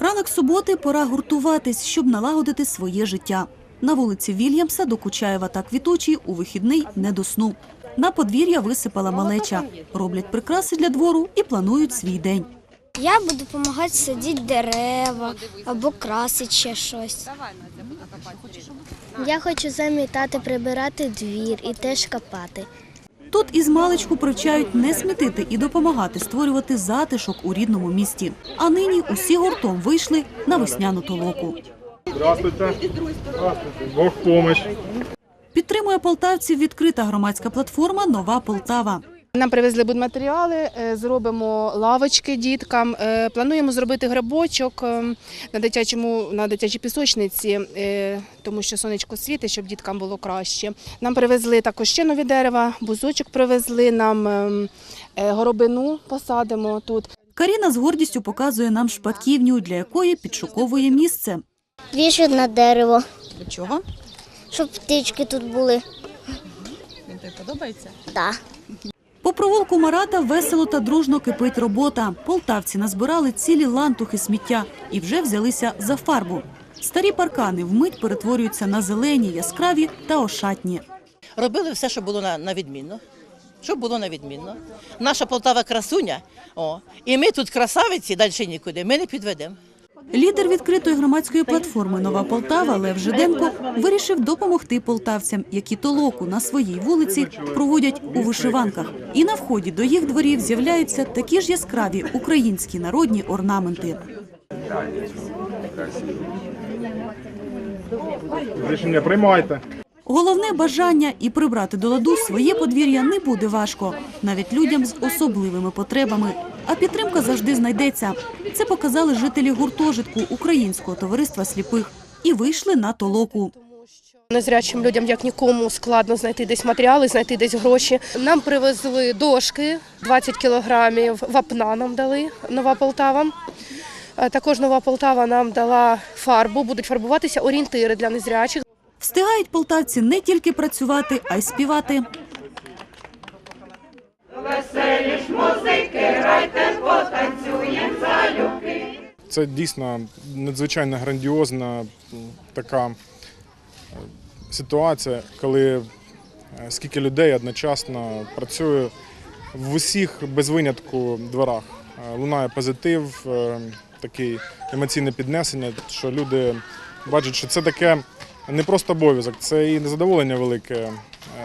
Ранок суботи пора гуртуватись, щоб налагодити своє життя. На вулиці Вільямса до Кучаєва та Квіточі у вихідний не до сну. На подвір'я висипала малеча. Роблять прикраси для двору і планують свій день. Я буду допомагати садити дерева або красити ще щось. Я хочу замітати, прибирати двір і теж копати. Тут із маличку привчають не смітити і допомагати створювати затишок у рідному місті. А нині усі гуртом вийшли на весняну толоку. Здравствуйте. Здравствуйте. Бог помощь. Підтримує полтавців відкрита громадська платформа Нова Полтава. Нам привезли будматеріали, е, зробимо лавочки діткам. е, Плануємо зробити грибочок е, на дитячому на дитячій пісочниці, тому що сонечко світить, щоб діткам було краще. Нам привезли також ще нові дерева, бузочок привезли. Нам горобину посадимо тут. Каріна з гордістю показує нам шпаківню, для якої підшуковує місце. Вішать на дерево, Для чого? щоб птички тут були. Він тобі подобається? Так. По провулку Марата весело та дружно кипить робота. Полтавці назбирали цілі лантухи сміття і вже взялися за фарбу. Старі паркани вмить перетворюються на зелені, яскраві та ошатні. Робили все, що було на, відмінно. Щоб було на відмінно. Наша Полтава красуня, о, і ми тут красавиці, далі нікуди, ми не підведемо. Лідер відкритої громадської платформи Нова Полтава Лев Жиденко вирішив допомогти полтавцям, які толоку на своїй вулиці проводять у вишиванках. І на вході до їх дворів з'являються такі ж яскраві українські народні орнаменти. Рішення приймайте. Головне бажання і прибрати до ладу своє подвір'я не буде важко, навіть людям з особливими потребами. А підтримка завжди знайдеться. Це показали жителі гуртожитку Українського товариства сліпих і вийшли на толоку. Незрячим людям як нікому складно знайти десь матеріали, знайти десь гроші. Нам привезли дошки, 20 кілограмів вапна нам дали нова Полтава. Також нова Полтава нам дала фарбу, будуть фарбуватися орієнтири для незрячих. Встигають полтавці не тільки працювати, а й співати. Це дійсно надзвичайно грандіозна така е, ситуація, коли е, скільки людей одночасно працює в усіх без винятку дворах. Е, Лунає позитив, е, такий емоційне піднесення, що люди бачать, що це таке не просто обов'язок, це і незадоволення велике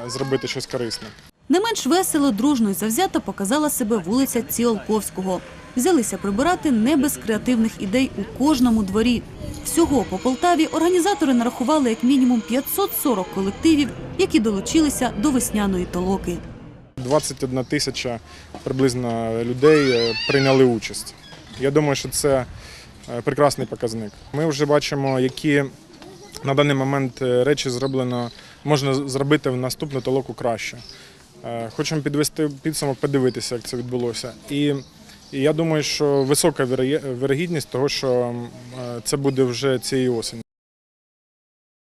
зробити щось корисне. Не менш весело, дружно і завзято показала себе вулиця Ціолковського. Взялися прибирати не без креативних ідей у кожному дворі. Всього по Полтаві організатори нарахували як мінімум 540 колективів, які долучилися до весняної толоки. 21 тисяча приблизно людей е, прийняли участь. Я думаю, що це е, прекрасний показник. Ми вже бачимо, які на даний момент е, речі зроблено, можна зробити в наступну толоку краще. Хочемо підвести підсумок, подивитися, як це відбулося. І, і я думаю, що висока вірогідність того, що е, це буде вже цієї осені.